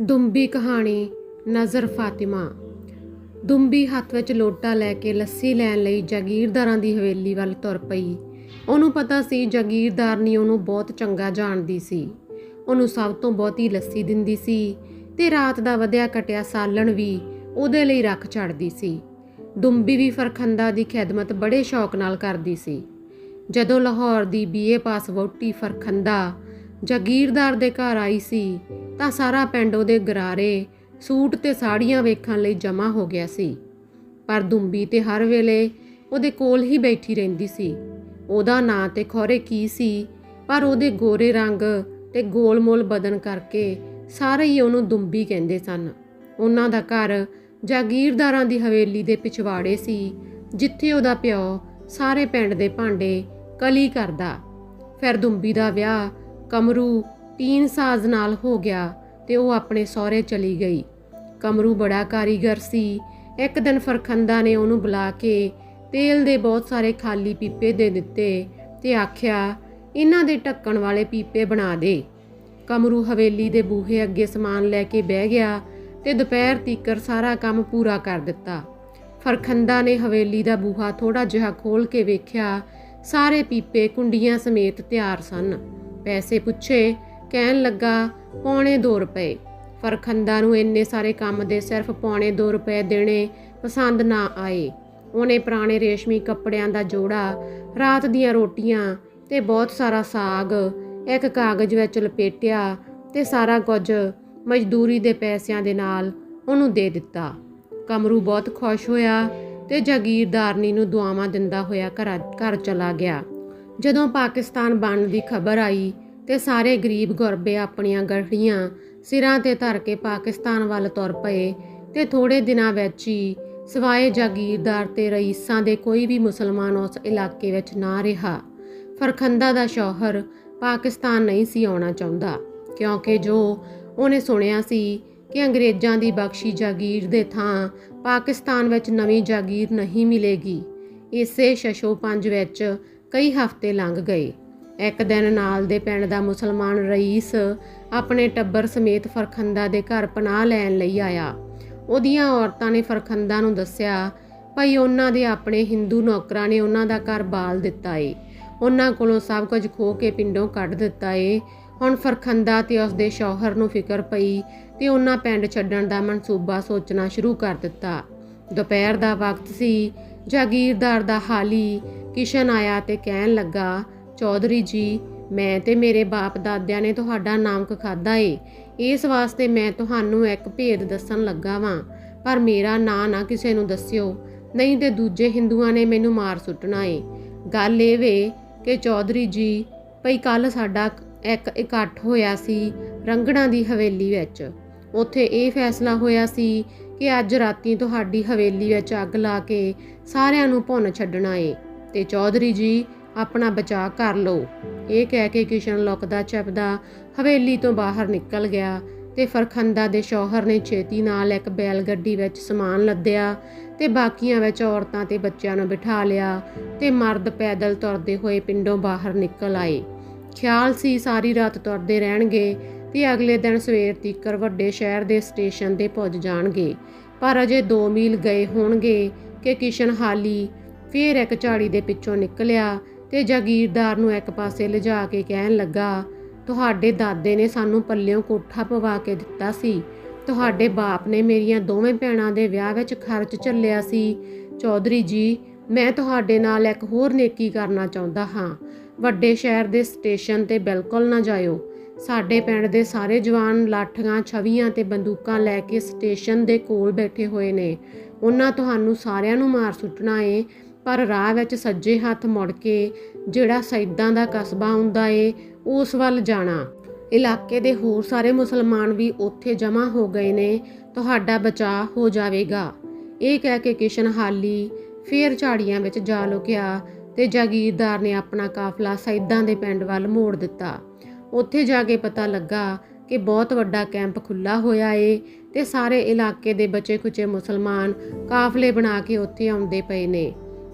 ਦੁੰਬੀ ਕਹਾਣੀ, ਨਜ਼ਰ ਫਾਤਿਮਾ। ਦੁੰਬੀ ਹੱਥ ਵਿੱਚ ਲੋਟਾ ਲੈ ਕੇ ਲੱਸੀ ਲੈਣ ਲਈ ਜਾਗੀਰਦਾਰਾਂ ਦੀ ਹਵੇਲੀ ਵੱਲ ਤੁਰ ਪਈ। ਉਹਨੂੰ ਪਤਾ ਸੀ ਜਾਗੀਰਦਾਰਨੀ ਉਹਨੂੰ ਬਹੁਤ ਚੰਗਾ ਜਾਣਦੀ ਸੀ। ਉਹਨੂੰ ਸਭ ਤੋਂ ਬਹੁਤੀ ਲੱਸੀ ਦਿੰਦੀ ਸੀ ਤੇ ਰਾਤ ਦਾ ਵਧਿਆ ਕਟਿਆ ਸਾਲਣ ਵੀ ਉਹਦੇ ਲਈ ਰੱਖ ਛੱਡਦੀ ਸੀ। ਦੁੰਬੀ ਵੀ ਫਰਖੰਦਾ ਦੀ ਖਿਦਮਤ ਬੜੇ ਸ਼ੌਕ ਨਾਲ ਕਰਦੀ ਸੀ। ਜਦੋਂ ਲਾਹੌਰ ਦੀ ਬੀਏ ਪਾਸ ਵਹੁਟੀ ਫਰਖੰਦਾ ਜਾਗੀਰਦਾਰ ਦੇ ਘਰ ਆਈ ਸੀ, ਤਾਂ ਸਾਰਾ ਪਿੰਡ ਉਹਦੇ ਗਰਾਰੇ, ਸੂਟ ਤੇ ਸਾੜੀਆਂ ਵੇਖਣ ਲਈ ਜਮ੍ਹਾਂ ਹੋ ਗਿਆ ਸੀ। ਪਰ ਦੁੰਬੀ ਤੇ ਹਰ ਵੇਲੇ ਉਹਦੇ ਕੋਲ ਹੀ ਬੈਠੀ ਰਹਿੰਦੀ ਸੀ। ਉਹਦਾ ਨਾਂ ਤੇ ਖੋਰੇ ਕੀ ਸੀ, ਪਰ ਉਹਦੇ ਗੋਰੇ ਰੰਗ ਤੇ ਗੋਲਮੋਲ ਬਦਨ ਕਰਕੇ ਸਾਰੇ ਹੀ ਉਹਨੂੰ ਦੁੰਬੀ ਕਹਿੰਦੇ ਸਨ। ਉਹਨਾਂ ਦਾ ਘਰ ਜਾਗੀਰਦਾਰਾਂ ਦੀ ਹਵੇਲੀ ਦੇ ਪਿਛਵਾੜੇ ਸੀ, ਜਿੱਥੇ ਉਹਦਾ ਪਿਓ ਸਾਰੇ ਪਿੰਡ ਦੇ ਭਾਂਡੇ ਕਲੀ ਕਰਦਾ। ਫਿਰ ਦੁੰਬੀ ਦਾ ਵਿਆਹ ਕਮਰੂ ਤੀਨ ਸਾਜ਼ ਨਾਲ ਹੋ ਗਿਆ ਤੇ ਉਹ ਆਪਣੇ ਸਹੁਰੇ ਚਲੀ ਗਈ। ਕਮਰੂ ਬੜਾ ਕਾਰੀਗਰ ਸੀ। ਇੱਕ ਦਿਨ ਫਰਖੰਦਾ ਨੇ ਉਹਨੂੰ ਬੁਲਾ ਕੇ ਤੇਲ ਦੇ ਬਹੁਤ ਸਾਰੇ ਖਾਲੀ ਪੀਪੇ ਦੇ ਦਿੱਤੇ ਤੇ ਆਖਿਆ, ਇਹਨਾਂ ਦੇ ਢੱਕਣ ਵਾਲੇ ਪੀਪੇ ਬਣਾ ਦੇ। ਕਮਰੂ ਹਵੇਲੀ ਦੇ ਬੂਹੇ ਅੱਗੇ ਸਮਾਨ ਲੈ ਕੇ ਬਹਿ ਗਿਆ ਤੇ ਦੁਪਹਿਰ ਤੀਕਰ ਸਾਰਾ ਕੰਮ ਪੂਰਾ ਕਰ ਦਿੱਤਾ। ਫਰਖੰਦਾ ਨੇ ਹਵੇਲੀ ਦਾ ਬੂਹਾ ਥੋੜਾ ਜਿਹਾ ਖੋਲ ਕੇ ਵੇਖਿਆ, ਸਾਰੇ ਪੀਪੇ ਕੁੰਡੀਆਂ ਸਮੇਤ ਤਿਆਰ ਸਨ। ਪੈਸੇ ਪੁੱਛੇ, ਕਹਿਣ ਲੱਗਾ, ਪੌਣੇ 2 ਰੁਪਏ। ਫਰਖੰਦਾ ਨੂੰ ਇੰਨੇ ਸਾਰੇ ਕੰਮ ਦੇ ਸਿਰਫ ਪੌਣੇ 2 ਰੁਪਏ ਦੇਣੇ ਪਸੰਦ ਨਾ ਆਏ। ਉਹਨੇ ਪੁਰਾਣੇ ਰੇਸ਼ਮੀ ਕੱਪੜਿਆਂ ਦਾ ਜੋੜਾ, ਰਾਤ ਦੀਆਂ ਰੋਟੀਆਂ ਤੇ ਬਹੁਤ ਸਾਰਾ ਸਾਗ, ਇੱਕ ਕਾਗਜ਼ ਵਿੱਚ ਲਪੇਟਿਆ ਤੇ ਸਾਰਾ ਕੁਝ ਮਜ਼ਦੂਰੀ ਦੇ ਪੈਸਿਆਂ ਦੇ ਨਾਲ ਉਹਨੂੰ ਦੇ ਦਿੱਤਾ। ਕਮਰੂ ਬਹੁਤ ਖੁਸ਼ ਹੋਇਆ ਤੇ ਜਾਗੀਰਦਾਰਨੀ ਨੂੰ ਦੁਆਵਾਂ ਦਿੰਦਾ ਹੋਇਆ ਘਰ ਘਰ ਚਲਾ ਗਿਆ। ਜਦੋਂ ਪਾਕਿਸਤਾਨ ਬਣਨ ਦੀ ਖਬਰ ਆਈ ਤੇ ਸਾਰੇ ਗਰੀਬ ਗੁਰਬੇ ਆਪਣੀਆਂ ਗੜੀਆਂ ਸਿਰਾਂ ਤੇ ਧਰ ਕੇ ਪਾਕਿਸਤਾਨ ਵੱਲ ਤੁਰ ਪਏ ਤੇ ਥੋੜੇ ਦਿਨਾਂ ਵਿੱਚ ਹੀ ਸਿਵਾਏ ਜਾਗੀਰਦਾਰ ਤੇ ਰਈਸਾਂ ਦੇ ਕੋਈ ਵੀ ਮੁਸਲਮਾਨ ਉਸ ਇਲਾਕੇ ਵਿੱਚ ਨਾ ਰਿਹਾ। ਫਰਖੰਦਾ ਦਾ ਸ਼ੌਹਰ ਪਾਕਿਸਤਾਨ ਨਹੀਂ ਸੀ ਆਉਣਾ ਚਾਹੁੰਦਾ, ਕਿਉਂਕਿ ਜੋ ਉਹਨੇ ਸੁਣਿਆ ਸੀ ਕਿ ਅੰਗਰੇਜ਼ਾਂ ਦੀ ਬਖਸ਼ੀ ਜਾਗੀਰ ਦੇ ਥਾਂ ਪਾਕਿਸਤਾਨ ਵਿੱਚ ਨਵੀਂ ਜਾਗੀਰ ਨਹੀਂ ਮਿਲੇਗੀ, ਇਸੇ ਸ਼ਸ਼ੋ ਪੰਜ ਵਿੱਚ ਕਈ ਹਫ਼ਤੇ ਲੰਘ ਗਏ। ਇੱਕ ਦਿਨ ਨਾਲ ਦੇ ਪਿੰਡ ਦਾ ਮੁਸਲਮਾਨ ਰਈਸ ਆਪਣੇ ਟੱਬਰ ਸਮੇਤ ਫਰਖੰਦਾ ਦੇ ਘਰ ਪਨਾਹ ਲੈਣ ਲਈ ਆਇਆ। ਉਹਦੀਆਂ ਔਰਤਾਂ ਨੇ ਫਰਖੰਦਾ ਨੂੰ ਦੱਸਿਆ, ਭਾਈ, ਉਹਨਾਂ ਦੇ ਆਪਣੇ ਹਿੰਦੂ ਨੌਕਰਾਂ ਨੇ ਉਹਨਾਂ ਦਾ ਘਰ ਬਾਲ ਦਿੱਤਾ ਏ। ਉਹਨਾਂ ਕੋਲੋਂ ਸਭ ਕੁਝ ਖੋ ਕੇ ਪਿੰਡੋਂ ਕੱਢ ਦਿੱਤਾ ਏ। ਹੁਣ ਫਰਖੰਦਾ ਤੇ ਉਸਦੇ ਸ਼ੌਹਰ ਨੂੰ ਫਿਕਰ ਪਈ ਤੇ ਉਹਨਾਂ ਪਿੰਡ ਛੱਡਣ ਦਾ ਮਨਸੂਬਾ ਸੋਚਣਾ ਸ਼ੁਰੂ ਕਰ ਦਿੱਤਾ। ਦੁਪਹਿਰ ਦਾ ਵਕਤ ਸੀ। ਜਾਗੀਰਦਾਰ ਦਾ ਹਾਲੀ ਕਿਸ਼ਨ ਆਇਆ ਤੇ ਕਹਿਣ ਲੱਗਾ, ਚੌਧਰੀ ਜੀ, ਮੈਂ ਤੇ ਮੇਰੇ ਬਾਪ ਦਾਦਿਆਂ ਨੇ ਤੁਹਾਡਾ ਨਾਮਕ ਖਾਦਾ ਏ। ਇਸ ਵਾਸਤੇ ਮੈਂ ਤੁਹਾਨੂੰ ਇੱਕ ਭੇਦ ਦੱਸਣ ਲੱਗਾ ਵਾਂ। ਪਰ ਮੇਰਾ ਨਾਂ ਨਾ ਕਿਸੇ ਨੂੰ ਦੱਸਿਓ। ਨਹੀਂ ਤੇ ਦੂਜੇ ਹਿੰਦੂਆਂ ਨੇ ਮੈਨੂੰ ਮਾਰ ਸੁੱਟਣਾ ਏ। ਗੱਲ ਇਹ ਵੇ ਕਿ ਚੌਧਰੀ ਜੀ, ਭਈ ਕੱਲ ਸਾਡਾ ਇੱਕ ਇਕੱਠ ਹੋਇਆ ਸੀ ਰੰਗਣਾ ਦੀ ਹਵੇਲੀ ਵਿੱਚ। ਉੱਥੇ ਇਹ ਫੈਸਲਾ ਹੋਇਆ ਸੀ ਕਿ ਅੱਜ ਰਾਤੀ ਤੁਹਾਡੀ ਹਵੇਲੀ ਵਿੱਚ ਅੱਗ ਲਾ ਕੇ ਸਾਰਿਆਂ ਨੂੰ ਭੁੰਨ ਛੱਡਣਾ ਏ ਤੇ ਚੌਧਰੀ ਜੀ, ਆਪਣਾ ਬਚਾਅ ਕਰ ਲਓ। ਇਹ ਕਹਿ ਕੇ ਕਿਸ਼ਨ ਲੁਕਦਾ ਛਪਦਾ ਹਵੇਲੀ ਤੋਂ ਬਾਹਰ ਨਿਕਲ ਗਿਆ ਤੇ ਫਰਖੰਦਾ ਦੇ ਸ਼ੌਹਰ ਨੇ ਛੇਤੀ ਨਾਲ ਇੱਕ ਬੈਲ ਗੱਡੀ ਵਿੱਚ ਸਮਾਨ ਲੱਦਿਆ ਤੇ ਬਾਕੀਆਂ ਵਿੱਚ ਔਰਤਾਂ ਤੇ ਬੱਚਿਆਂ ਨੂੰ ਬਿਠਾ ਲਿਆ ਤੇ ਮਰਦ ਪੈਦਲ ਤੁਰਦੇ ਹੋਏ ਪਿੰਡੋਂ ਬਾਹਰ ਨਿਕਲ ਆਏ। ਖਿਆਲ ਸੀ ਸਾਰੀ ਰਾਤ ਤੁਰਦੇ ਰਹਿਣਗੇ ਤੇ ਅਗਲੇ ਦਿਨ ਸਵੇਰ ਤੀਕਰ ਵੱਡੇ ਸ਼ਹਿਰ ਦੇ ਸਟੇਸ਼ਨ ਤੇ ਪਹੁੰਚ ਜਾਣਗੇ। ਪਰ ਅਜੇ 2 ਮੀਲ ਗਏ ਹੋਣਗੇ ਕਿ ਕਿਸ਼ਨ ਹਾਲੀ ਫੇਰ ਇੱਕ ਝਾੜੀ ਦੇ ਪਿੱਛੋਂ ਨਿਕਲਿਆ ਤੇ ਜਾਗੀਰਦਾਰ ਨੂੰ ਇੱਕ ਪਾਸੇ ਲਿਜਾ ਕੇ ਕਹਿਣ ਲੱਗਾ, ਤੁਹਾਡੇ ਦਾਦੇ ਨੇ ਸਾਨੂੰ ਪੱਲਿਓਂ ਕੋਠਾ ਪਵਾ ਕੇ ਦਿੱਤਾ ਸੀ। ਤੁਹਾਡੇ ਬਾਪ ਨੇ ਮੇਰੀਆਂ ਦੋਵੇਂ ਭੈਣਾਂ ਦੇ ਵਿਆਹ ਵਿੱਚ ਖਰਚ ਚੱਲਿਆ ਸੀ। ਚੌਧਰੀ ਜੀ, ਮੈਂ ਤੁਹਾਡੇ ਨਾਲ ਇੱਕ ਹੋਰ ਨੇਕੀ ਕਰਨਾ ਚਾਹੁੰਦਾ ਹਾਂ। ਵੱਡੇ ਸ਼ਹਿਰ ਦੇ ਸਟੇਸ਼ਨ ਤੇ ਬਿਲਕੁਲ ਨਾ ਜਾਇਓ। ਸਾਡੇ ਪਿੰਡ ਦੇ ਸਾਰੇ ਜਵਾਨ ਲਾਠੀਆਂ, ਛਵੀਆਂ ਤੇ ਬੰਦੂਕਾਂ ਲੈ ਕੇ ਸਟੇਸ਼ਨ ਦੇ ਕੋਲ ਬੈਠੇ ਹੋਏ ਨੇ। ਉਹਨਾਂ ਤੁਹਾਨੂੰ ਸਾਰਿਆਂ ਨੂੰ ਮਾਰ ਸੁੱਟਣਾ ਏ, ਪਰ ਰਾਹ ਵਿੱਚ ਸੱਜੇ ਹੱਥ ਮੁੜ ਕੇ ਜਿਹੜਾ ਸੈਦਾਂ ਦਾ ਕਸਬਾ ਹੁੰਦਾ ਏ, ਉਸ ਵੱਲ ਜਾਣਾ। ਇਲਾਕੇ ਦੇ ਹੋਰ ਸਾਰੇ ਮੁਸਲਮਾਨ ਵੀ ਉੱਥੇ ਜਮ੍ਹਾਂ ਹੋ ਗਏ ਨੇ। ਤੁਹਾਡਾ ਬਚਾਅ ਹੋ ਜਾਵੇਗਾ। ਇਹ ਕਹਿ ਕੇ ਕਿਸ਼ਨ ਹਾਲੀ ਫੇਰ ਝਾੜੀਆਂ ਵਿੱਚ ਜਾ ਲੁਕਿਆ ਤੇ ਜਾਗੀਰਦਾਰ ਨੇ ਆਪਣਾ ਕਾਫਲਾ ਸੈਦਾਂ ਦੇ ਪਿੰਡ ਵੱਲ ਮੋੜ ਦਿੱਤਾ। ਉੱਥੇ ਜਾ ਕੇ ਪਤਾ ਲੱਗਾ ਕਿ ਬਹੁਤ ਵੱਡਾ ਕੈਂਪ ਖੁੱਲਾ ਹੋਇਆ ਏ ਤੇ ਸਾਰੇ ਇਲਾਕੇ ਦੇ ਬਚੇ ਖੁਚੇ ਮੁਸਲਮਾਨ ਕਾਫਲੇ ਬਣਾ ਕੇ ਉੱਥੇ ਆਉਂਦੇ ਪਏ ਨੇ।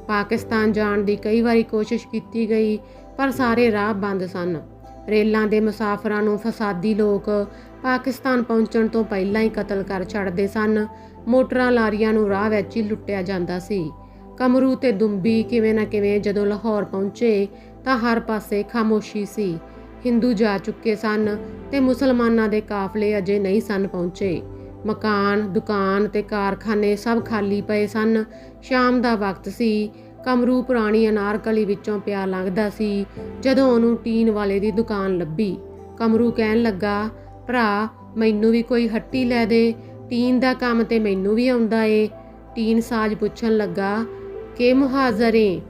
ਪਾਕਿਸਤਾਨ ਜਾਣ ਦੀ ਕਈ ਵਾਰੀ ਕੋਸ਼ਿਸ਼ ਕੀਤੀ ਗਈ, ਪਰ ਸਾਰੇ ਰਾਹ ਬੰਦ ਸਨ। ਰੇਲਾਂ ਦੇ ਮੁਸਾਫਰਾਂ ਨੂੰ ਫਸਾਦੀ ਲੋਕ ਪਾਕਿਸਤਾਨ ਪਹੁੰਚਣ ਤੋਂ ਪਹਿਲਾਂ ਹੀ ਕਤਲ ਕਰ ਛੱਡਦੇ ਸਨ। ਮੋਟਰਾਂ ਲਾਰੀਆਂ ਨੂੰ ਰਾਹ ਵਿੱਚ ਹੀ ਲੁੱਟਿਆ ਜਾਂਦਾ ਸੀ। ਕਮਰੂ ਤੇ ਦੁੰਬੀ ਕਿਵੇਂ ਨਾ ਕਿਵੇਂ ਜਦੋਂ ਲਾਹੌਰ ਪਹੁੰਚੇ ਤਾਂ ਹਰ ਪਾਸੇ ਖਾਮੋਸ਼ੀ ਸੀ। ਹਿੰਦੂ ਜਾ ਚੁੱਕੇ ਸਨ ਤੇ ਮੁਸਲਮਾਨਾਂ ਦੇ ਕਾਫਲੇ ਅਜੇ ਨਹੀਂ ਸਨ ਪਹੁੰਚੇ। ਮਕਾਨ, ਦੁਕਾਨ ਤੇ ਕਾਰਖਾਨੇ ਸਭ ਖਾਲੀ ਪਏ ਸਨ। ਸ਼ਾਮ ਦਾ ਵਕਤ ਸੀ। ਕਮਰੂ ਪੁਰਾਣੀ ਅਨਾਰਕਲੀ ਵਿੱਚੋਂ ਪਿਆ ਲੰਘਦਾ ਸੀ, ਜਦੋਂ ਉਹਨੂੰ ਟੀਨ ਵਾਲੇ ਦੀ ਦੁਕਾਨ ਲੱਭੀ। ਕਮਰੂ ਕਹਿਣ ਲੱਗਾ, ਭਰਾ, ਮੈਨੂੰ ਵੀ ਕੋਈ ਹੱਟੀ ਲੈ ਦੇ। ਟੀਨ ਦਾ ਕੰਮ ਤੇ ਮੈਨੂੰ ਵੀ ਆਉਂਦਾ ਏ। ਟੀਨ ਸਾਜ ਪੁੱਛਣ ਲੱਗਾ, ਕਿ ਮੁਹਾਜ਼ਰ ਏ?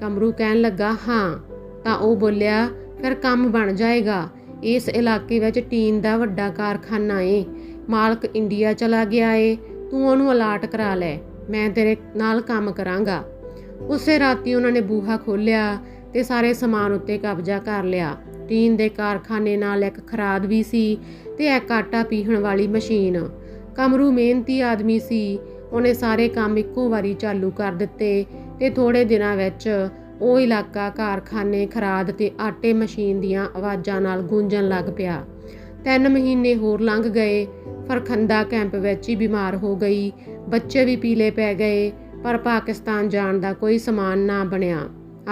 ਕਮਰੂ ਕਹਿਣ ਲੱਗਾ, ਹਾਂ। ਤਾਂ ਉਹ ਬੋਲਿਆ ਫਿਰ ਕੰਮ ਬਣ ਜਾਏਗਾ। ਇਸ ਇਲਾਕੇ ਵਿੱਚ ਟੀਨ ਦਾ ਵੱਡਾ ਕਾਰਖਾਨਾ ਏ। ਮਾਲਕ ਇੰਡੀਆ ਚਲਾ ਗਿਆ ਏ। ਤੂੰ ਉਹਨੂੰ ਅਲਾਟ ਕਰਾ ਲੈ। ਮੈਂ ਤੇਰੇ ਨਾਲ ਕੰਮ ਕਰਾਂਗਾ। ਉਸੇ ਰਾਤੀ ਉਹਨਾਂ ਨੇ ਬੂਹਾ ਖੋਲ੍ਹਿਆ ਤੇ ਸਾਰੇ ਸਮਾਨ ਉੱਤੇ ਕਬਜ਼ਾ ਕਰ ਲਿਆ। ਟੀਨ ਦੇ ਕਾਰਖਾਨੇ ਨਾਲ ਇੱਕ ਖਰਾਦ ਵੀ ਸੀ ਤੇ ਇੱਕ ਆਟਾ ਪੀਹਣ ਵਾਲੀ ਮਸ਼ੀਨ। ਕਮਰੂ ਮਿਹਨਤੀ ਆਦਮੀ ਸੀ। ਉਹਨੇ ਸਾਰੇ ਕੰਮ ਇੱਕੋ ਵਾਰੀ ਚਾਲੂ ਕਰ ਦਿੱਤੇ ਤੇ ਥੋੜੇ ਦਿਨਾਂ ਵਿੱਚ ਉਹ ਇਲਾਕਾ ਕਾਰਖਾਨੇ, ਖਰਾਦ ਤੇ ਆਟੇ ਮਸ਼ੀਨ ਦੀਆਂ ਆਵਾਜ਼ਾਂ ਨਾਲ ਗੂੰਜਣ ਲੱਗ ਪਿਆ। ਤਿੰਨ ਮਹੀਨੇ ਹੋਰ ਲੰਘ ਗਏ। ਫਰਖੰਦਾ ਕੈਂਪ ਵਿੱਚ ਹੀ ਬਿਮਾਰ ਹੋ ਗਈ। ਬੱਚੇ ਵੀ ਪੀਲੇ ਪੈ ਗਏ, ਪਰ ਪਾਕਿਸਤਾਨ ਜਾਣ ਦਾ ਕੋਈ ਸਮਾਨ ਨਾ ਬਣਿਆ।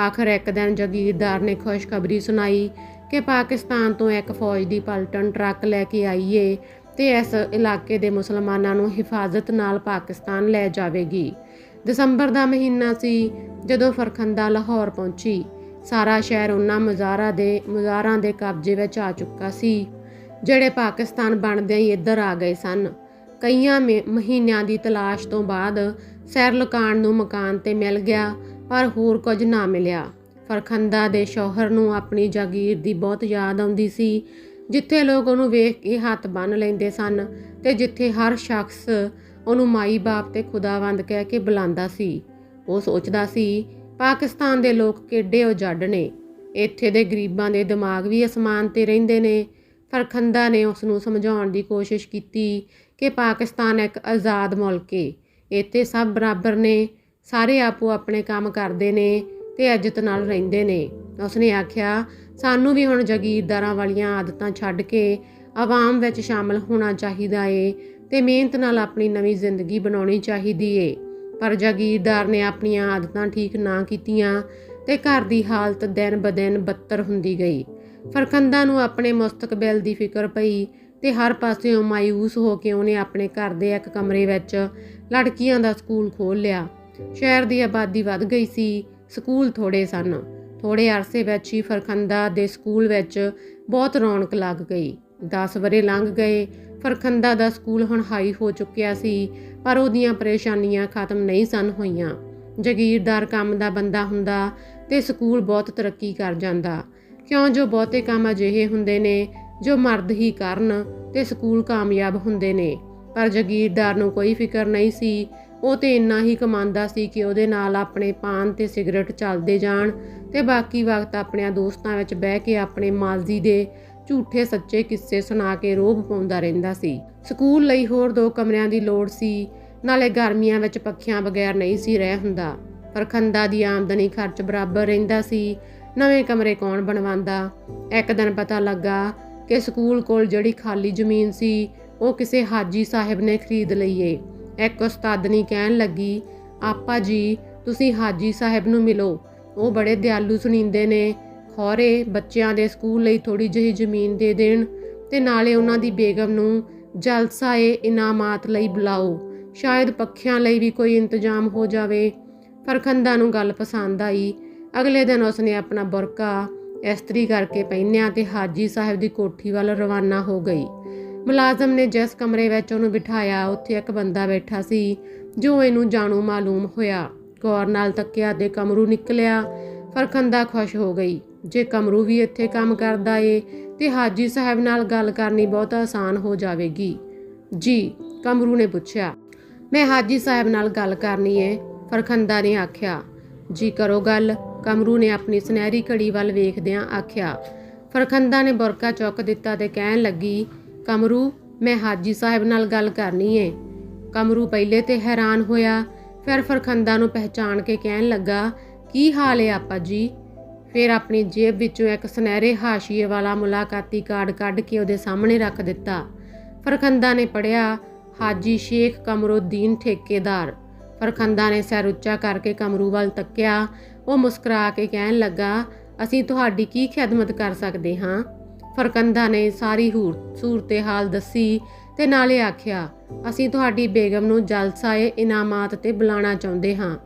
ਆਖਰ ਇੱਕ ਦਿਨ ਜਗੀਰਦਾਰ ਨੇ ਖੁਸ਼ਖਬਰੀ ਸੁਣਾਈ ਕਿ ਪਾਕਿਸਤਾਨ ਤੋਂ ਇੱਕ ਫੌਜ ਦੀ ਪਲਟਨ ਟਰੱਕ ਲੈ ਕੇ ਆਈ ਏ ਤੇ ਇਸ ਇਲਾਕੇ ਦੇ ਮੁਸਲਮਾਨਾਂ ਨੂੰ ਹਿਫਾਜ਼ਤ ਨਾਲ ਪਾਕਿਸਤਾਨ ਲੈ ਜਾਵੇਗੀ। ਦਸੰਬਰ ਦਾ ਮਹੀਨਾ ਸੀ ਜਦੋਂ ਫਰਖੰਦਾ ਲਾਹੌਰ ਪਹੁੰਚੀ। ਸਾਰਾ ਸ਼ਹਿਰ ਉਹਨਾਂ ਮਜ਼ਾਰਾ ਦੇ ਮਜ਼ਾਰਾਂ ਦੇ ਕਬਜ਼ੇ ਵਿੱਚ ਆ ਚੁੱਕਾ ਸੀ, ਜਿਹੜੇ ਪਾਕਿਸਤਾਨ ਬਣਦਿਆਂ ਹੀ ਇੱਧਰ ਆ ਗਏ ਸਨ। ਕਈਆਂ ਮੇ- ਮਹੀਨਿਆਂ ਦੀ ਤਲਾਸ਼ ਤੋਂ ਬਾਅਦ ਸੈਰ ਲੁਕਾਣ ਨੂੰ ਮਕਾਨ ਤੇ ਮਿਲ ਗਿਆ, ਪਰ ਹੋਰ ਕੁਝ ਨਾ ਮਿਲਿਆ। ਫਰਖੰਦਾ ਦੇ ਸ਼ੌਹਰ ਨੂੰ ਆਪਣੀ ਜਾਗੀਰ ਦੀ ਬਹੁਤ ਯਾਦ ਆਉਂਦੀ ਸੀ, ਜਿੱਥੇ ਲੋਕ ਉਹਨੂੰ ਵੇਖ ਕੇ ਹੱਥ ਬੰਨ ਲੈਂਦੇ ਸਨ ਤੇ ਜਿੱਥੇ ਹਰ ਸ਼ਖਸ ਉਹਨੂੰ ਮਾਈ ਬਾਪ ਤੇ ਖੁਦਾਵੰਦ ਕਹਿ ਕੇ ਬੁਲਾਉਂਦਾ ਸੀ। ਉਹ ਸੋਚਦਾ ਸੀ, ਪਾਕਿਸਤਾਨ ਦੇ ਲੋਕ ਕਿੱਡੇ ਉਜੜ ਨੇ। ਇੱਥੇ ਦੇ ਗਰੀਬਾਂ ਦੇ ਦਿਮਾਗ ਵੀ ਅਸਮਾਨ ਤੇ ਰਹਿੰਦੇ ਨੇ। ਫਰਖੰਦਾ ਨੇ ਉਸ ਨੂੰ ਸਮਝਾਉਣ ਦੀ ਕੋਸ਼ਿਸ਼ ਕੀਤੀ ਕਿ ਪਾਕਿਸਤਾਨ ਇੱਕ ਆਜ਼ਾਦ ਮੁਲਕ ਏ। ਇੱਥੇ ਸਭ ਬਰਾਬਰ ਨੇ, ਸਾਰੇ ਆਪੋ ਆਪਣੇ ਕੰਮ ਕਰਦੇ ਨੇ ਤੇ ਇੱਜ਼ਤ ਨਾਲ ਰਹਿੰਦੇ ਨੇ। ਉਸਨੇ ਆਖਿਆ, ਸਾਨੂੰ ਵੀ ਹੁਣ ਜਾਗੀਰਦਾਰਾਂ ਵਾਲੀਆਂ ਆਦਤਾਂ ਛੱਡ ਕੇ ਆਵਾਮ ਵਿੱਚ ਸ਼ਾਮਲ ਹੋਣਾ ਚਾਹੀਦਾ ਏ। ਤੇ ਮਿਹਨਤ ਨਾਲ ਆਪਣੀ ਨਵੀਂ ਜ਼ਿੰਦਗੀ ਬਣਾਉਣੀ ਚਾਹੀਦੀ ਏ। ਪਰ ਜਾਗੀਰਦਾਰ ਨੇ ਆਪਣੀਆਂ ਆਦਤਾਂ ਠੀਕ ਨਾ ਕੀਤੀਆਂ ਤੇ ਘਰ ਦੀ ਹਾਲਤ ਦਿਨ ਬਦਿਨ ਬੱਤਰ ਹੁੰਦੀ ਗਈ। ਫਰਖੰਦਾ ਨੂੰ ਆਪਣੇ ਮੁਸਤਕਬਲ ਦੀ ਫਿਕਰ ਪਈ ਤੇ ਹਰ ਪਾਸਿਓਂ ਮਾਇੂਸ ਹੋ ਕੇ ਉਹਨੇ ਆਪਣੇ ਘਰ ਦੇ ਇੱਕ ਕਮਰੇ ਵਿੱਚ ਲੜਕੀਆਂ ਦਾ ਸਕੂਲ ਖੋਲ੍ਹ ਲਿਆ। ਸ਼ਹਿਰ ਦੀ ਆਬਾਦੀ ਵੱਧ ਗਈ ਸੀ, ਸਕੂਲ ਥੋੜੇ ਸਨ। ਥੋੜੇ ਅਰਸੇ ਵਿੱਚ ਹੀ ਫਰਖੰਦਾ ਦੇ ਸਕੂਲ ਵਿੱਚ ਬਹੁਤ ਰੌਣਕ ਲੱਗ ਗਈ। 10 ਵਰੇ ਲੰਘ ਗਏ ਫਰਖੰਦਾ ਦਾ ਸਕੂਲ ਹੁਣ ਹਾਈ ਹੋ ਚੁੱਕਿਆ ਸੀ, ਪਰ ਉਹਦੀਆਂ ਪਰੇਸ਼ਾਨੀਆਂ ਖਤਮ ਨਹੀਂ ਸਨ ਹੋਈਆਂ। ਜਗੀਰਦਾਰ ਕੰਮ ਦਾ ਬੰਦਾ ਹੁੰਦਾ ਤੇ ਸਕੂਲ ਬਹੁਤ ਤਰੱਕੀ ਕਰ ਜਾਂਦਾ। ਕਿਉਂ ਜੋ ਬਹੁਤੇ ਕੰਮ ਅਜਿਹੇ ਹੁੰਦੇ ਨੇ, ਜੋ ਮਰਦ ਹੀ ਕਰਨ ਤੇ ਸਕੂਲ ਕਾਮਯਾਬ ਹੁੰਦੇ ਨੇ। ਪਰ ਜਗੀਰਦਾਰ ਨੂੰ ਕੋਈ ਫਿਕਰ ਨਹੀਂ ਸੀ, ਉਹ ਤੇ ਇੰਨਾ ਹੀ ਕਮਾਉਂਦਾ ਸੀ ਕਿ ਉਹਦੇ ਨਾਲ ਆਪਣੇ ਪਾਨ ਤੇ ਸਿਗਰਟ ਚੱਲਦੇ ਜਾਣ ਤੇ ਬਾਕੀ ਵਕਤ ਆਪਣਿਆਂ ਦੋਸਤਾਂ ਵਿੱਚ ਬਹਿ ਕੇ ਆਪਣੇ ਮਾਜ਼ੀ ਦੇ ਝੂਠੇ ਸੱਚੇ ਕਿੱਸੇ ਸੁਣਾ ਕੇ ਰੋਬ ਪਾਉਂਦਾ ਰਹਿੰਦਾ ਸੀ। ਸਕੂਲ ਲਈ ਹੋਰ ਦੋ ਕਮਰਿਆਂ ਦੀ ਲੋੜ ਸੀ। ਨਾਲੇ ਗਰਮੀਆਂ ਵਿੱਚ ਪੱਖਿਆਂ ਬਗੈਰ ਨਹੀਂ ਸੀ ਰਹਿ ਹੁੰਦਾ। ਪਰ ਖੰਦਾ ਦੀ ਆਮਦਨੀ ਖਰਚ ਬਰਾਬਰ ਰਹਿੰਦਾ ਸੀ। ਨਵੇਂ ਕਮਰੇ ਕੌਣ ਬਣਵਾਉਂਦਾ? ਇੱਕ ਦਿਨ ਪਤਾ ਲੱਗਾ ਕਿ ਸਕੂਲ ਕੋਲ ਜਿਹੜੀ ਖਾਲੀ ਜ਼ਮੀਨ ਸੀ, ਉਹ ਕਿਸੇ ਹਾਜੀ ਸਾਹਿਬ ਨੇ ਖਰੀਦ ਲਈ ਏ ਇੱਕ ਉਸਤਾਦਨੀ ਕਹਿਣ ਲੱਗੀ, ਆਪਾ ਜੀ, ਤੁਸੀਂ ਹਾਜੀ ਸਾਹਿਬ ਨੂੰ ਮਿਲੋ। ਉਹ ਬੜੇ ਦਿਆਲੂ ਸੁਣੀਂਦੇ ਨੇ। ਖੌਰੇ ਬੱਚਿਆਂ ਦੇ ਸਕੂਲ ਲਈ ਥੋੜੀ ਜਿਹੀ ਜ਼ਮੀਨ ਦੇ ਦੇਣ ਤੇ ਨਾਲੇ ਉਹਨਾਂ ਦੀ ਬੇਗਮ ਨੂੰ ਜਲਸਾਏ ਇਨਾਮਾਤ ਲਈ ਬੁਲਾਓ। ਸ਼ਾਇਦ ਪੱਖਿਆਂ ਲਈ ਵੀ ਕੋਈ ਇੰਤਜ਼ਾਮ ਹੋ ਜਾਵੇ। ਫਰਖੰਦਾ ਨੂੰ ਗੱਲ ਪਸੰਦ ਆਈ। ਅਗਲੇ ਦਿਨ ਉਸਨੇ ਆਪਣਾ ਬੁਰਕਾ ਇਸਤਰੀ ਕਰਕੇ ਪਹਿਨਿਆ ਤੇ ਹਾਜੀ ਸਾਹਿਬ ਦੀ ਕੋਠੀ ਵੱਲ ਰਵਾਨਾ ਹੋ ਗਈ। ਮੁਲਾਜ਼ਮ ਨੇ ਜਿਸ ਕਮਰੇ ਵਿੱਚ ਉਹਨੂੰ ਬਿਠਾਇਆ, ਉੱਥੇ ਇੱਕ ਬੰਦਾ ਬੈਠਾ ਸੀ, ਜੋ ਇਹਨੂੰ ਜਾਣੂ ਮਾਲੂਮ ਹੋਇਆ। ਗੌਰ ਨਾਲ ਤੱਕਿਆ ਤੇ ਕਮਰੂ ਨਿਕਲਿਆ। ਫਰਖੰਦਾ ਖੁਸ਼ ਹੋ ਗਈ। ਜੇ ਕਮਰੂ ਵੀ ਇੱਥੇ ਕੰਮ ਕਰਦਾ ਏ, ਤੇ ਹਾਜੀ ਸਾਹਿਬ ਨਾਲ ਗੱਲ ਕਰਨੀ ਬਹੁਤ ਆਸਾਨ ਹੋ ਜਾਵੇਗੀ। ਜੀ, ਕਮਰੂ ਨੇ ਪੁੱਛਿਆ। ਮੈਂ ਹਾਜੀ ਸਾਹਿਬ ਨਾਲ ਗੱਲ ਕਰਨੀ ਏ, ਫਰਖੰਦਾ ਨੇ ਆਖਿਆ। ਜੀ, ਕਰੋ ਗੱਲ। ਕਮਰੂ ਨੇ ਆਪਣੀ ਸੁਨਹਿਰੀ ਘੜੀ ਵੱਲ ਵੇਖਦਿਆਂ ਆਖਿਆ। ਫਰਖੰਦਾ ਨੇ ਬੁਰਕਾ ਚੁੱਕ ਦਿੱਤਾ ਤੇ ਕਹਿਣ ਲੱਗੀ, ਕਮਰੂ, ਮੈਂ ਹਾਜੀ ਸਾਹਿਬ ਨਾਲ ਗੱਲ ਕਰਨੀ ਏ। ਕਮਰੂ ਪਹਿਲੇ ਤੇ ਹੈਰਾਨ ਹੋਇਆ, ਫਿਰ ਫਰਖੰਦਾ ਨੂੰ ਪਹਿਚਾਣ ਕੇ ਕਹਿਣ ਲੱਗਾ, ਕੀ ਹਾਲ ਏ, ਆਪਾ ਜੀ? ਫਿਰ ਆਪਣੀ ਜੇਬ ਵਿੱਚੋਂ ਇੱਕ ਸੁਨਹਿਰੇ ਹਾਸ਼ੀਏ ਵਾਲਾ ਮੁਲਾਕਾਤੀ ਕਾਰਡ ਕੱਢ ਕੇ ਉਹਦੇ ਸਾਹਮਣੇ ਰੱਖ ਦਿੱਤਾ। ਫਰਖੰਦਾ ਨੇ ਪੜਿਆ ਹਾਜੀ ਸ਼ੇਖ ਕਮਰੁੱਦੀਨ ਠੇਕੇਦਾਰ। ਫਰਖੰਦਾ ਨੇ ਸਿਰ ਉੱਚਾ ਕਰਕੇ ਕਮਰੂ ਵੱਲ ਤੱਕਿਆ। ਉਹ ਮੁਸਕਰਾ ਕੇ ਕਹਿਣ ਲੱਗਾ, ਅਸੀਂ ਤੁਹਾਡੀ ਕੀ ਖਿਦਮਤ ਕਰ ਸਕਦੇ ਹਾਂ? ਫਰਕੰਦਾ ਨੇ ਸਾਰੀ ਹੂਰ ਹਾਲ ਦੱਸੀ ਤੇ ਨਾਲੇ ਆਖਿਆ, ਅਸੀਂ ਤੁਹਾਡੀ ਬੇਗਮ ਨੂੰ ਜਲਸਾਏ ਇਨਾਮਾਤ ਤੇ ਬੁਲਾਉਣਾ ਚਾਹੁੰਦੇ ਹਾਂ।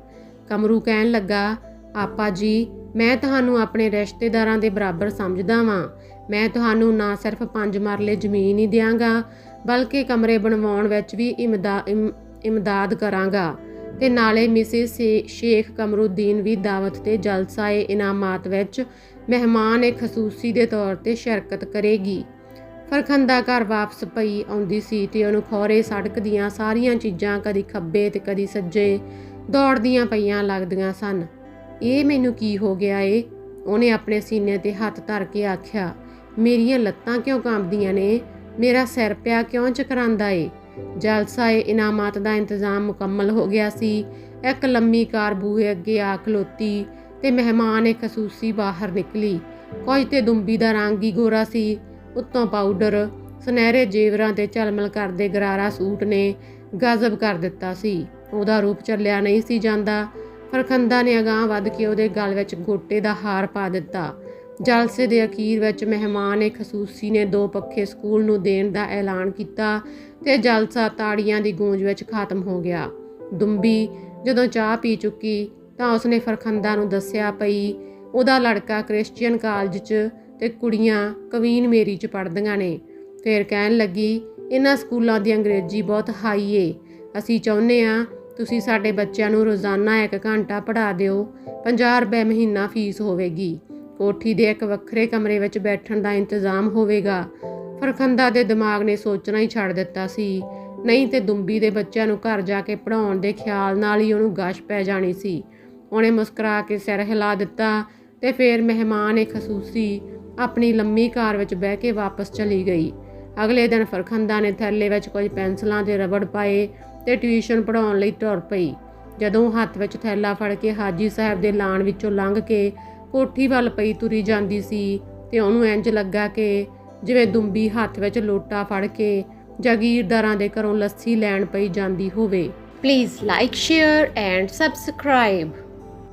ਕਮਰੂ ਕਹਿਣ ਲੱਗਾ ਆਪਾ ਜੀ, ਮੈਂ ਤੁਹਾਨੂੰ ਆਪਣੇ ਰਿਸ਼ਤੇਦਾਰਾਂ ਦੇ ਬਰਾਬਰ ਸਮਝਦਾ ਵਾਂ। ਮੈਂ ਤੁਹਾਨੂੰ ਨਾ ਸਿਰਫ ਪੰਜ ਮਰਲੇ ਜ਼ਮੀਨ ਹੀ ਦਿਆਂਗਾ, ਬਲਕਿ ਕਮਰੇ ਬਣਵਾਉਣ ਵਿੱਚ ਵੀ ਇਮਦਾ- ਇਮ- ਇਮਦਾਦ ਕਰਾਂਗਾ। ਤੇ ਨਾਲੇ ਮਿਸਿਸ ਸੇ- ਸ਼ੇਖ ਕਮਰੁੱਦੀਨ ਵੀ ਦਾਵਤ ਤੇ ਜਲਸਾਏ ਇਨਾਮਾਤ ਵਿੱਚ ਮਹਿਮਾਨ ਇੱਕ ਖਸੂਸੀ ਦੇ ਤੌਰ ਤੇ ਸ਼ਿਰਕਤ ਕਰੇਗੀ। ਫਰਖੰਦਾ ਘਰ ਵਾਪਸ ਪਈ ਆਉਂਦੀ ਸੀ ਤੇ ਉਹਨੂੰ ਖੋਰੇ ਸੜਕ ਦੀਆਂ ਸਾਰੀਆਂ ਚੀਜ਼ਾਂ ਕਦੀ ਖੱਬੇ ਤੇ ਕਦੀ ਸੱਜੇ ਦੌੜਦੀਆਂ ਪਈਆਂ ਲੱਗਦੀਆਂ ਸਨ। ਇਹ ਮੈਨੂੰ ਕੀ ਹੋ ਗਿਆ ਏ? ਉਹਨੇ ਆਪਣੇ ਸੀਨੇ ਤੇ ਹੱਥ ਧਰ ਕੇ ਆਖਿਆ, ਮੇਰੀਆਂ ਲੱਤਾਂ ਕਿਉਂ ਕੰਬਦੀਆਂ ਨੇ? ਮੇਰਾ ਸਿਰ ਪਿਆ ਕਿਉਂ ਚਕਰਾਂਦਾ ਏ? ਜਲਸਾ ਏ, ਇਨਾਮਾਤ ਦਾ ਇੰਤਜ਼ਾਮ ਮੁਕੰਮਲ ਹੋ ਗਿਆ ਸੀ। ਇੱਕ ਲੰਮੀ ਕਾਰ ਬੂਹੇ ਅੱਗੇ ਆ ਖਲੋਤੀ ਤੇ ਮਹਿਮਾਨ ਇੱਕ ਖਸੂਸੀ ਬਾਹਰ ਨਿਕਲੀ। ਕੁਝ ਤੇ ਦੁੰਬੀ ਦਾ ਰੰਗ ਹੀ ਗੋਰਾ ਸੀ। ਉੱਤੋਂ ਪਾਊਡਰ, ਸੁਨਹਿਰੇ ਜੇਵਰਾਂ ਤੇ ਝਲਮਲ ਕਰਦੇ ਗਰਾਰਾ ਸੂਟ ਨੇ ਗਾਜ਼ਬ ਕਰ ਦਿੱਤਾ ਸੀ। ਉਹਦਾ ਰੂਪ ਚੱਲਿਆ ਨਹੀਂ ਸੀ ਜਾਂਦਾ। ਫਰਖੰਦਾ ਨੇ ਅਗਾਂਹ ਵੱਧ ਕੇ ਉਹਦੇ ਗਲ ਵਿੱਚ ਗੋਟੇ ਦਾ ਹਾਰ ਪਾ ਦਿੱਤਾ। ਜਲਸੇ ਦੇ ਅਖੀਰ ਵਿੱਚ ਮਹਿਮਾਨ ਇੱਕ ਖਸੂਸੀ ਨੇ ਦੋ ਪੱਖੇ ਸਕੂਲ ਨੂੰ ਦੇਣ ਦਾ ਐਲਾਨ ਕੀਤਾ ਤੇ ਜਲਸਾ ਤਾੜੀਆਂ ਦੀ ਗੂੰਜ ਵਿੱਚ ਖਤਮ ਹੋ ਗਿਆ। ਦੁੰਬੀ ਜਦੋਂ ਚਾਹ ਪੀ ਚੁੱਕੀ ਤਾਂ ਉਸਨੇ ਫਰਖੰਦਾ ਨੂੰ ਦੱਸਿਆ ਪਈ ਉਹਦਾ ਲੜਕਾ ਕ੍ਰਿਸਚੀਅਨ ਕਾਲਜ 'ਚ ਤੇ ਕੁੜੀਆਂ ਕਵੀਨ ਮੇਰੀ 'ਚ ਪੜ੍ਹਦੀਆਂ ਨੇ। ਫਿਰ ਕਹਿਣ ਲੱਗੀ, ਇਹਨਾਂ ਸਕੂਲਾਂ ਦੀ ਅੰਗਰੇਜ਼ੀ ਬਹੁਤ ਹਾਈ ਏ। ਅਸੀਂ ਚਾਹੁੰਦੇ ਆ ਤੁਸੀਂ ਸਾਡੇ ਬੱਚਿਆਂ ਨੂੰ ਰੋਜ਼ਾਨਾ 1 ਘੰਟਾ ਪੜ੍ਹਾ ਦਿਓ 50 ਰੁਪਏ ਮਹੀਨਾ ਫੀਸ ਹੋਵੇਗੀ। ਕੋਠੀ ਦੇ ਇੱਕ ਵੱਖਰੇ ਕਮਰੇ ਵਿੱਚ ਬੈਠਣ ਦਾ ਇੰਤਜ਼ਾਮ ਹੋਵੇਗਾ। ਫਰਖੰਦਾ ਦੇ ਦਿਮਾਗ ਨੇ ਸੋਚਣਾ ਹੀ ਛੱਡ ਦਿੱਤਾ ਸੀ। ਨਹੀਂ ਤੇ ਦੁੰਬੀ ਦੇ ਬੱਚਿਆਂ ਨੂੰ ਘਰ ਜਾ ਕੇ ਪੜਾਉਣ ਦੇ ਖਿਆਲ ਨਾਲ ਹੀ ਉਹਨੂੰ ਗਸ਼ ਪੈ ਜਾਣੀ ਸੀ। ਉਹਨੇ ਮੁਸਕਰਾ ਕੇ ਸਿਰ ਹਿਲਾ ਦਿੱਤਾ ਤੇ ਫਿਰ ਮਹਿਮਾਨ ਇੱਕ ਖਸੂਸੀ ਆਪਣੀ ਲੰਮੀ ਕਾਰ ਵਿੱਚ ਬਹਿ ਕੇ ਵਾਪਸ ਚਲੀ ਗਈ। ਅਗਲੇ ਦਿਨ ਫਰਖੰਦਾ ਨੇ ਥੈਲੇ ਵਿੱਚ ਕੁਝ ਪੈਨਸਲਾਂ ਤੇ ਰਬੜ ਪਾਏ। ਤੇ ਟਿਊਸ਼ਨ ਪੜਾਉਣ ਲਈ ਤੁਰ ਪਈ। ਜਦੋਂ ਹੱਥ ਵਿੱਚ ਥੈਲਾ ਫੜ ਕੇ ਹਾਜੀ ਸਾਹਿਬ ਦੇ ਲਾਣ ਵਿੱਚੋਂ ਲੰਘ ਕੇ ਕੋਠੀ ਵੱਲ ਪਈ ਤੁਰੀ ਜਾਂਦੀ ਸੀ ਤੇ ਉਹਨੂੰ ਇੰਜ ਲੱਗਾ ਕਿ ਜਿਵੇਂ ਦੁੰਬੀ ਹੱਥ ਵਿੱਚ ਲੋਟਾ ਫੜ ਕੇ ਜਾਗੀਰਦਾਰਾਂ ਦੇ ਘਰੋਂ ਲੱਸੀ ਲੈਣ ਪਈ ਜਾਂਦੀ ਹੋਵੇ। Please like share and subscribe